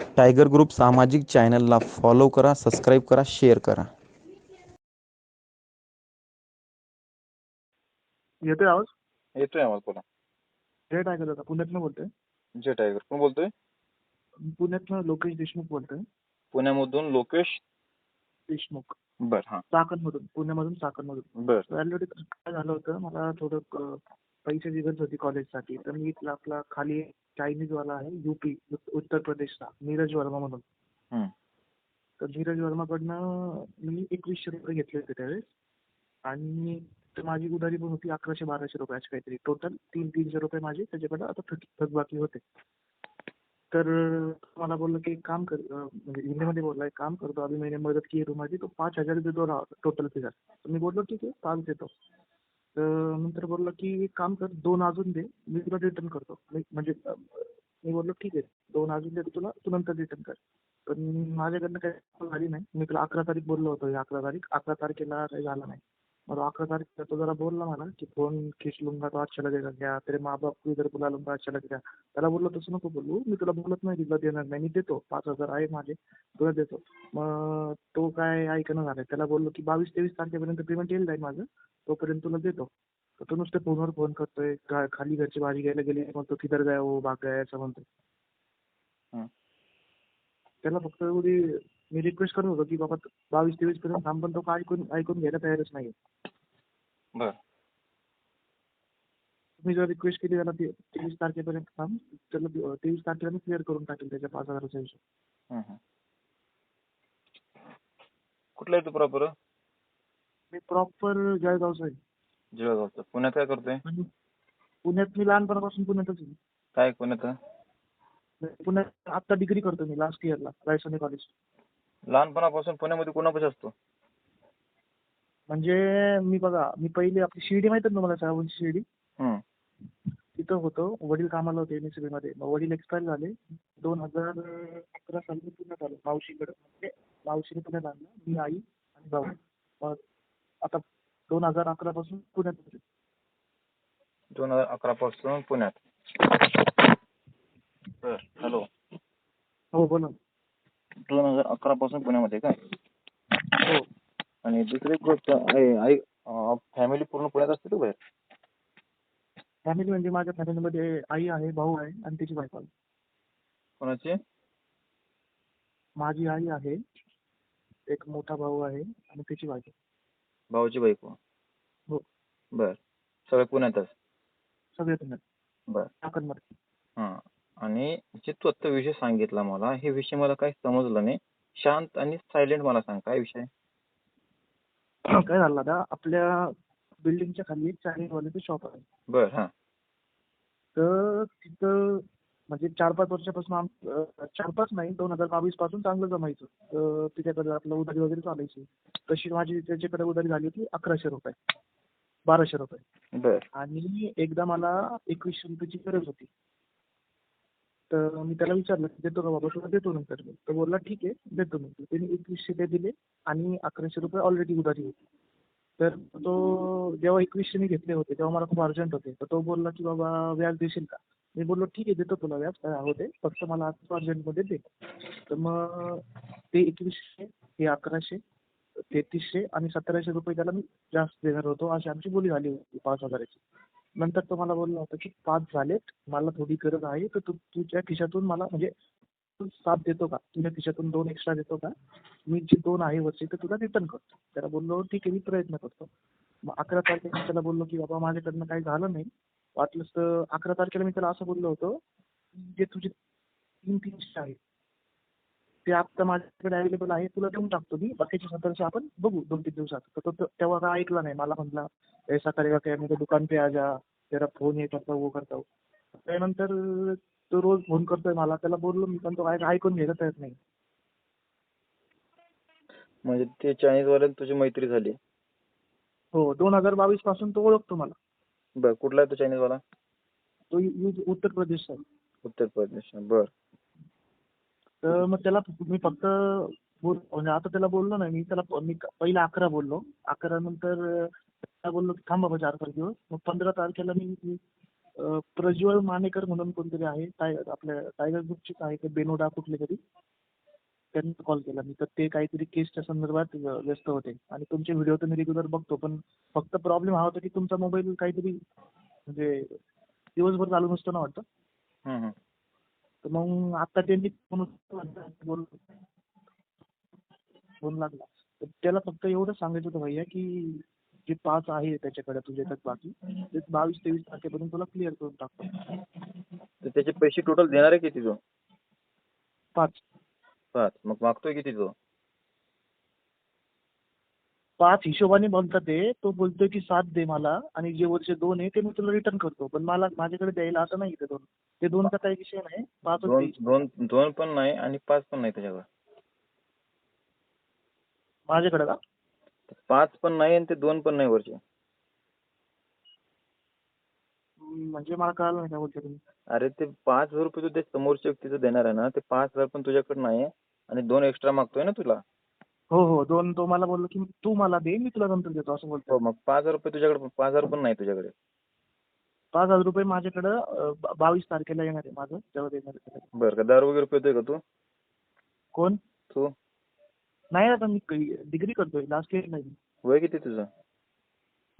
Tiger group सामाजिक चॅनलला follow करा सबस्क्राईब करा शेअर करा. येतोय आवाज़? येतोय आवाज़ बोला. जय टायगर दादा पुण्यातनं बोलतोय. जय टायगर कोण बोलतोय? पुण्यातनं लोकेश देशमुख बोलतोय. पुण्यामधून लोकेश देशमुख. बर हा. चाकणमधून पुण्यामधून चाकणमधून बर. ऑलरेडी काय झालं होतं मला थोडं क- पैशाची गरज होती कॉलेजसाठी तर मी इथला आपला खाली चायनीज वाला आहे युपी उत्तर प्रदेशचा नीरज वर्मा म्हणून. तर नीरज वर्माकडनं मी एकवीसशे रुपये घेतले होते त्यावेळेस. आणि तर माझी उधारी पण होती अकराशे बाराशे रुपये अशी काहीतरी. टोटल तीन तीनशे रुपये माझे. त्याच्याकडे आता थक थकबाकी होते. तर मला बोललं की एक काम कर म्हणजे हिंदीमध्ये बोलला एक काम करतो. अभी मैंने मदत की माझी तो पाच हजार देतो टोटल फिगर मी बोललो ठीक आहे पाच देतो तर नंतर बोलला की एक काम कर दोन अजून दे मी तुला रिटर्न करतो. मी- म्हणजे मी बोललो ठीक आहे दोन अजून देतो तुला तू नंतर रिटर्न कर. पण माझ्याकडनं काही झाली नाही. मी तुला अकरा तारीख बोललो होतो अकरा तारीख अकरा तारखेला काही झालं नाही. मग अकरा तारीख तो जरा बोलला मला की फोन खींच लूंगा तो अच्छा लगेगा क्या? तेरे माँ बाप को इधर बुला लूंगा अच्छा लगेगा. त्याला बोललो तसं नको बोलू. मी तुला बोलत नाही तुला देणार नाही. मी देतो. पाच हजार आहे माझे. तुला देतो. मग तो काय ऐकणं झालं त्याला बोललो की बावीस तेवीस तारखेपर्यंत पेमेंट येईल जाईल माझं? तोपर्यंत तुला देतो. तर तो नुसतं फोनवर फोन करतोय. का खाली घरची भाजी घ्यायला गेली म्हणतो किधर गया हो? भाग गया असं म्हणतो हं. त्याला फक्त एवढी मी रिक्वेस्ट करत होतो की बाबा बावीस तेवीस पर्यंत थांब पण तो काय ऐकून ऐकून घ्यायला तयारच नाही बर. मी जर रिक्वेस्ट केली त्याला ते- तेवीस तारखेपर्यंत थांब त्याला तेवीस तारखेला मी क्लिअर करून टाकेल त्याच्या पाच हजाराचा हिशोब. कुठला आहे तू प्रॉपर मी प्रॉपर जळगावचा आहे. जळगावचा. पुण्यात काय करतोय? पुण्यात मी लहानपणापासून पुण्यातच आहे. काय पुण्यात? पुण्यात आता डिग्री करतो मी लास्ट इयरला रायसोनी कॉलेज लहानपणापासून पुण्यामध्ये कोणापाशी असतो? म्हणजे मी बघा मी पहिले आपली शिर्डी माहिती तुम्हाला सावंतची शिर्डी. तिथं होतो. वडील कामाला होते एममध्ये. मग वडील एक्सपायर झाले. दोन हजार अकरा साली मी पुण्यात आलो. मावशीकडे. म्हणजे मावशीने पुण्यात आणलं. मी आई आणि भाऊ. मग आता दोन हजार अकरा पासून पुण्यात होते. दोन हजार अकरा पासून पुण्यात. बर हॅलो हो बोला दोन हजार अकरा पासून पुण्यामध्ये काय? हो. आणि दुसरी एक गोष्ट आहे आई फॅमिली पूर्ण पुण्यात असते तू बाहेर? फॅमिली म्हणजे माझ्या फॅमिलीमध्ये आई आहे भाऊ आहे आणि त्याची बायको आहे. कोणाची? माझी आई आहे एक मोठा भाऊ आहे आणि त्याची बायको भाऊची बायको? हो. बर. सगळे पुण्यातच? सगळे पुण्यात. बर. हा. आणि जे तू आत्ता विषय सांगितला मला हे विषय मला काही समजलं नाही. शांत आणि सायलेंट मला सांग काय विषय काय झालं दादा आपल्या बिल्डिंगच्या खाली चायनीजवाल्याचं शॉप आहे. बर हा. तर तिथं म्हणजे चार पाच वर्षापासून आम अं, चार पाच नाही दोन हजार बावीसपासून चांगलं जमायचं. तर तिच्याकडे आपलं उधारी वगैरे चालायची. तशी माझी त्याच्याकडे उधारी झाली होती अकराशे रुपये बाराशे रुपये. बर. आणि एकदा मला एकवीसशे रुपयाची गरज होती. तर मी त्याला विचारलं की देतो का बाबा? तुला देतो नंतर. मी तर बोलला ठीक आहे देतो मी. त्याने एकवीसशे ते दिले आणि अकराशे रुपये ऑलरेडी उधारी होती. तर तो जेव्हा एकवीसशे मी घेतले होते तेव्हा मला खूप अर्जंट होते. तर तो बोलला की बाबा व्याज देशील का? मी बोललो ठीक आहे देतो तुला व्याज काय होते फक्त मला आज अर्जंटमध्ये दे. तर मग ते एकवीसशे हे अकराशे तेहतीसशे आणि सतराशे रुपये त्याला मी जास्त देणार होतो अशी आमची बोली झाली होती पाच हजाराची. नंतर तो मला बोलला होता की पाच झालेत मला थोडी गरज आहे तर तू तुझ्या खिशातून मला म्हणजे तू सात देतो का? तुझ्या खिशातून दोन एक्स्ट्रा देतो का? मी जे दोन आहे वरचे ते तुला रिटर्न करतो. त्याला बोललो ठीक आहे मी प्रयत्न करतो. मग अकरा तारखेला त्याला बोललो की बाबा माझ्याकडनं काही झालं नाही. वाटलंच तर अकरा तारखेला मी त्याला असं बोललो होतो जे तुझे तीन तीनशे आहेत ते आता माझ्याकडे अवेलेबल आहे तुला देऊन टाकतो मी. बाकीचे सतराशे आपण बघू दोन तीन दिवसात. तर तो तो- तेव्हा काय ऐकला नाही मला म्हणला ऐसा करेगा क्या मेरे दुकान पे आ जा. तेरा फोन ये करता वो करता हूँ." त्यानंतर तो रोज फोन करतोय मला. त्याला बोललो मी पण तो काय ऐकून घ्यायला तयार नाही. म्हणजे ते चायनीज वाल्यात तुझी मैत्री झाली. हो दोन हजार बावीसपासून तो ओळखतो मला. बर कुठला आहे तो चायनीज वाला तो यु- यु- उत्तर प्रदेशचा आहे. उत्तर प्रदेश बर. तर मग त्याला मी फक्त बोल म्हणजे आता त्याला बोललो नाही मी त्याला मी पहिला अकरा बोललो. अकरा नंतर त्याला बोललो की थांबा चार पाच दिवस. मग पंधरा तारखेला मी मी अं, प्रज्वल मानेकर म्हणून कोणतरी आहे टाय आपल्या टायगर ग्रुपचेच आहे ते बेनोडा कुठले तरी त्यांनी कॉल केला मी. तर ते काहीतरी केसच्या संदर्भात व्य- व्यस्त होते. आणि तुमचे व्हिडिओ तर मी रेग्युलर बघतो पण फक्त प्रॉब्लेम हा होता की तुमचा मोबाईल काहीतरी म्हणजे दिवसभर चालू नसतो ना वाटतं? हम्म, हम्म. तर मग आता त्यांनी फोन बोल फोन लागला. तर त्याला फक्त एवढं सांगायचं होतं भैया की जे पाच आहे त्याच्याकडे तुझ्या त्यात बाकी ते बावीस तेवीस तारखेपर्यंत तुला क्लिअर करून टाकतो. तर त्याचे पैसे टोटल देणार आहे किती तो? पाच. पाच. मग मागतोय किती तो? पाच हिशोबाने बोलतात ते. तो बोलतोय की सात दे मला आणि जे वरचे दोन आहे ते मी तुला रिटर्न करतो. पण मला माझ्याकडे द्यायला आता नाही ते दोन. ते दोनचा काही विषय नाही. पाच दोन दोन दोन पण नाही आणि पाच पण नाही त्याच्याकडे. माझ्याकडे का? पाच पण नाही आणि ते दोन पण नाही वरचे. म्हणजे मला कळालं नाही काय बोलते तुम्ही. अरे ते पाच हजार रुपये तू त्या समोरच्या व्यक्तीचं देणार आहे ना ते पाच हजार पण तुझ्याकडे नाही आणि दोन एक्स्ट्रा मागतोय ना तुला. हो हो. दोन तो मला बोललो की तू मला दे मी तुला नंतर देतो असं बोलतो हो मग पाच हजार रुपये तुझ्याकडे पाच हजार पण नाही तुझ्याकडे. पाच हजार रुपये माझ्याकडं अं, बा- बावीस तारखेला येणार आहे माझं तेव्हा देणार आहे त्याला. बरं का दारू वगैरे पितोय का तू? कोण? तू? नाही आता मी डिग्री करतोय लास्ट इयर नाही वय किती तुझं?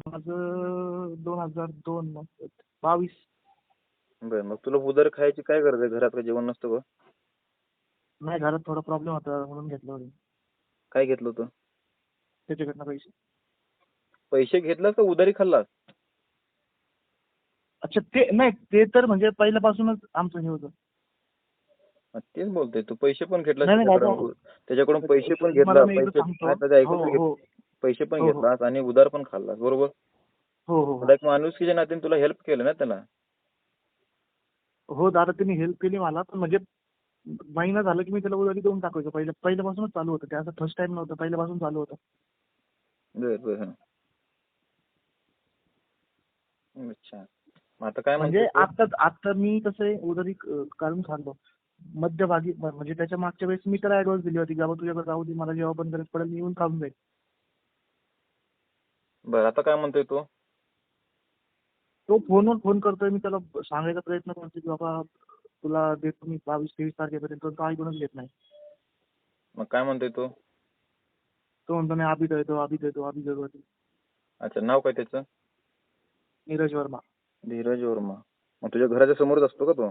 माझं दोन हजार दोन मग बावीस. बरं मग तुला उदर खायची काय गरज आहे? घरात का जेवण नसतं का? नाही घरात थोडा प्रॉब्लेम होता म्हणून घेतलं होतं. काय घेतलं होतं? त्याच्याकडनं पैसे. पैसे घेतलास का उधारी खाल्लास? अच्छा ते नाही ते तर म्हणजे पहिल्यापासूनच आमचं हे होतं. तेच बोलतोय तू पैसे पण घेतलास नाही, नाही, त्याच्याकडून त्याच्याकडून पैसे पण घेतला मी एकदा पैसे सांगतो. हो, घे. हो, पैसे पण हो, हो. घेतलास आणि उधार पण खाल्लास बरोबर? हो हो एक माणुसकीच्या नात्याने तुला हेल्प केलं ना त्याला. हो दादा त्यांनी हेल्प केली मला पण म्हणजे महिना झाला की मी त्याला उधारी देऊन टाकायचो. पहिल्या पहिल्यापासूनच चालू होतं. ते असं फर्स्ट टाइम नव्हतं. पहिल्यापासून चालू होतं. बर बर. हं. अच्छा. मग आता काय म्हणजे म्हणतोय तू? आता आता मी कसं आहे उधारी क- काढून खाल्लो मध्यभागी म- म्हणजे त्याच्या मागच्या वेळेस मी त्याला ऍडव्हान्स दिली होती की बाबा तुझ्याकडे राहू दे. मला जेव्हा पण गरज पडेल मी येऊन खाऊन जाईल. बरं आता काय म्हणतोय तो? तो फोनवर फोन करतोय. मी त्याला सांगायचा प्रयत्न करतो की बाबा तुला देतो मी बावीस तेवीस तारखेपर्यंत तो ऐकूनच घेत नाही. मग काय म्हणतोय तो? तो म्हणतो मी आबी देतो आबी देतो आबी देतो अच्छा नाव काय त्याचं? नीरज वर्मा. धीरज वर्मा. मग तुझ्या घराच्या समोरच असतो का तो?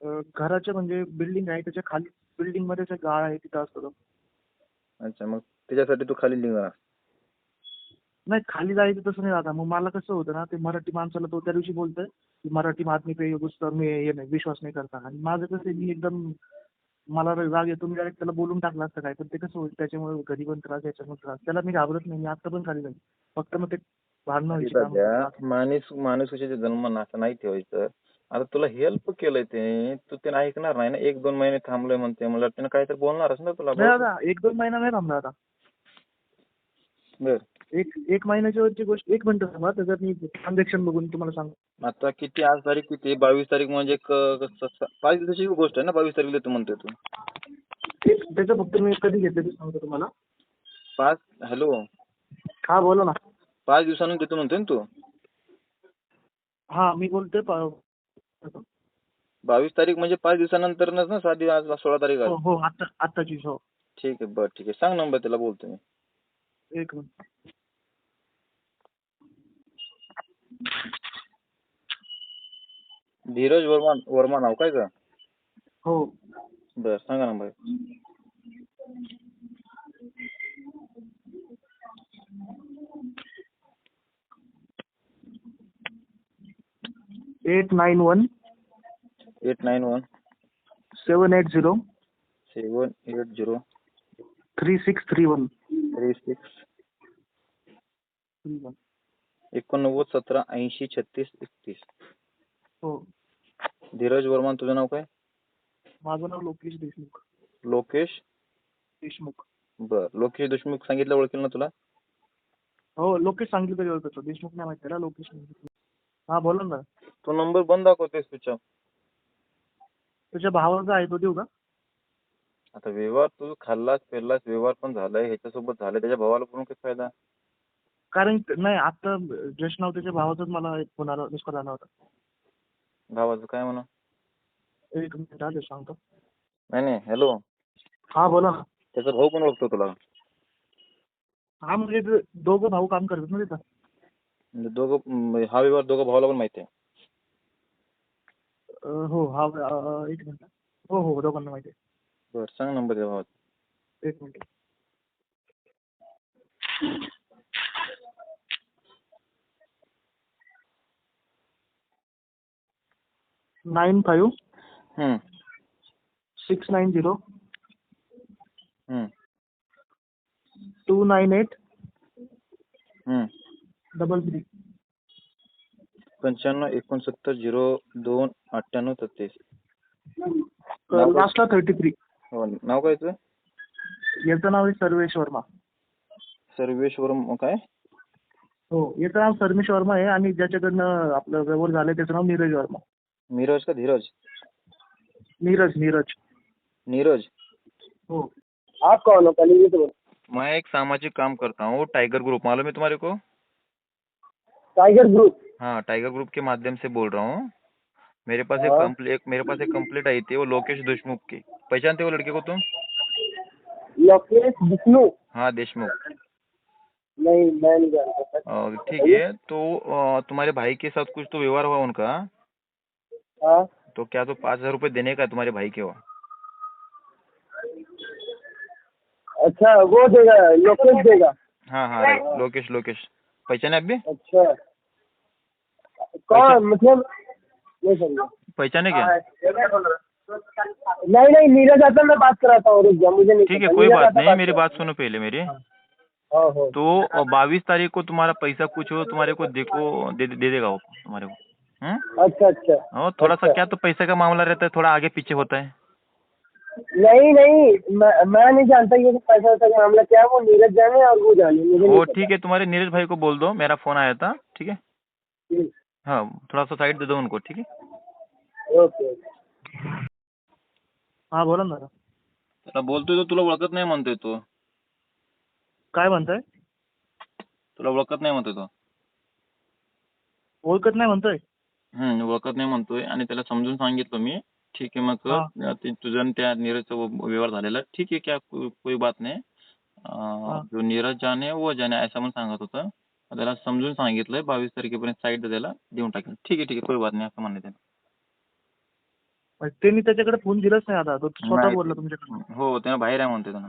अं, घराच्या म्हणजे बिल्डिंग आहे त्याच्याखाली बिल्डिंगमध्ये गाळ आहे तिथं असतो तो. अच्छा मग त्याच्यासाठी तू खाली निघा नाही खाली जायचं तसं नाही आता मग मला कसं होतं ना ते मराठी माणसाला तो त्या दिवशी बोलतोय की मराठी आदमी पे मी हे नाही विश्वास नाही करता. आणि माझं कसं मी एकदम मला राग येतो मी डायरेक्ट त्याला बोलून टाकलं असतं काय पण ते कसं होईल त्याच्यामुळे घरी पण त्रास याच्यामुळे त्रास. त्याला मी घाबरत नाही मी आता पण खाली जाईल फक्त मग ते भांडणं. माणूस माणुसकीच्या जन्म असं नाही ठेवायचं. आता तुला हेल्प केलंय ते तू ते ऐकणार नाही ना एक दोन महिने थांबलोय म्हणते मला त्यानं काहीतरी बोलणारच ना तुला एक दोन महिना नाही थांबला आता. बर. एक एक महिन्याच्या वरची गोष्ट एक मिनिट थांबा त्याच्यात मी ट्रान्झॅक्शन बघून तुम्हाला सांगतो. आता किती आज तारीख किती बावीस तारीख म्हणजे एक, अं, स- स- पाच दिवसाची गोष्ट आहे ना? बावीस तारीखला तू म्हणतोय तू. त्याचं फक्त मी कधी घेतलं ते सांगतो तुम्हाला. पाच हॅलो. हा बोला ना. पाच दिवसानंतर देतो म्हणतोय ना तू? हा मी बोलतोय पा- बावीस तारीख म्हणजे पाच दिवसानंतरच ना सात दिवस आज सोळा तारीख हो आहे हो आता आत्ताची हो. ठीक आहे बरं ठीक आहे. सांग नंबर त्याला बोलतो मी. एक मिनिट. धीरज वर्मा वर्मा नाव काय का? हो. बरं सांगा number eight nine one. Eight nine one. Seven eight zero. Seven eight zero. Three six three one. Three six. एकोणनव्वद सतरा ऐंशी छत्तीस एकतीस. हो. धीरज वर्मा तुझं नाव काय? माझं नाव लोकेश देशमुख. लोकेश? देशमुख. बर. लोकेश देशमुख सांगितलं ओळखेल ना तुला? हो लोकेश सांगितलं तरी ओळखतो. देशमुख नाही माहिती त्याला लोकेश. हा बोला ना. तो नंबर बंद दाखवतोय तुझ्या. तुझ्या भावाचा आहे तो देऊ का? आता व्यवहार तू खाल्लास पेरलास व्यवहार पण झालाय. ह्याच्यासोबत झालाय. त्याच्या भावाला करून काही फायदा? कारण नाही आता जस्ट नाव त्याच्या भावाचाच मला एक फोन आला मिस कॉल आला होता. भावाचं काय म्हणा एक मिनिट आले सांगतो नाही नाही हॅलो हा बोला ना. त्याचा भाऊ पण ओळखतो तुला. हा म्हणजे ते दोघं भाऊ काम करतात ना तिथं. म्हणजे दोघं म्हणजे हा व्यवहार दोघं भावाला पण माहिती आहे. अं, हो हा अं, एक मिनिट हो हो दोघांना माहिती आहे. बरं सांग नंबर त्या भावाचा. एक minute nine five six nine zero two nine eight. Double three. पंच्याण्णव एकोणसत्तर झिरो दोन अठ्ठ्याण्णव सत्तीस? लास्टला थर्टी थ्री हो नाव काय याचं नाव आहे सर्वेश वर्मा. सर्वेश्वरम काय? हो याचं नाव सर्वेश वर्मा आहे आणि ज्याच्याकडनं आपलं व्यवहार झालं त्याचं नाव नीरज वर्मा. नीरज का धीरज? नीरज नीरज। नीरज? आप कौन हो? पहले ये तो। मैं एक सामाजिक काम करता हूँ टाइगर ग्रुप। मालूम है तुम्हारे को? Tiger group? हाँ टाइगर ग्रुप के माध्यम से बोल रहा हूँ। मेरे पास एक हाँ। मेरे पास एक कंप्लेंट आई थी वो लोकेश देशमुख की। पहचानते हो लड़के को तुम? लोकेश विष्णु हाँ देशमुख। नहीं मैं नहीं जानता। सर ठीक है तो अ, तुम्हारे भाई के साथ कुछ तो व्यवहार हुआ उनका। हाँ। तो क्या तो पाँच हज़ार रुपये देने का है तुम्हारे भाई के वो? अच्छा वो देगा लोकेश देगा। हाँ हाँ राइट लोकेश लोकेश। पहचाने आप भी अच्छा। कौन? मतलब नहीं समझा पहचाने क्या? नहीं नहीं नीरज आता मैं बात कराता हूँ रुक जा मुझे नहीं ठीक है कोई बात नहीं मेरी बात सुनो पहले मेरी। हूँ। हाँ हाँ। तो बाईस तारीख को तुम्हारा पैसा कुछ हो तुम्हारे को देखो दे देगा वो तुम्हारे को। अच्छा अच्छा. और थोड़ा सा अच्छा। क्या तो पैसे का मामला रहता है थोड़ा आगे पीछे होता है। नहीं नहीं मैं मैं नहीं जानता ये पैसा वैसा का मामला क्या है वो नीरज जाने और वो जाने मुझे नहीं वो पता। ठीक है तुम्हारे नीरज भाई को बोल दो मेरा फोन आया था ठीक है? ठीक हाँ थोड़ा सा साइड दे दो उनको ठीक है? Okay okay. हा बोला ना। दादा त्याला बोलतोय तो तुला ओळखत नाही म्हणतोय तो. काय म्हणताय? तुला ओळखत नाही म्हणतोय तो. ओळखत नाही म्हणतोय? हम्म ओळखत नाही म्हणतोय. आणि त्याला समजून सांगितलं मी. ठीक आहे मग हा. ते तुझं आणि त्या नीरजचा व- व्यवहार झालेला. ठीक आहे क्या को- कोई बात नाही. अं, हा. जो नीरज जाने वो जाने असं म्हणून सांगत होतं. त्याला समजून सांगितलंय. बावीस तारखेपर्यंत साईड त्याला देऊन टाकेल. ठीक आहे ठीक आहे कोई बात नाही असं म्हणणे त्यानं म्हणजे त्यांनी त्याच्याकडे फोन दिलाच नाही आता. तो स्वतः नाही. बोलला तुमच्याकडे. हो त्यानं बाहेर आहे म्हणतोय त्यानं.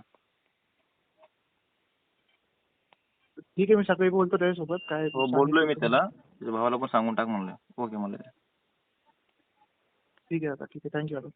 ठीक आहे मी सकाळी बोलतो त्याच्यासोबत. काय हो बोललोय मी त्याला. भावाला पण सांगून टाक म्हणलं. ओके म्हणलं ठीक आहे आता ठीक आहे. थँक्यू दादा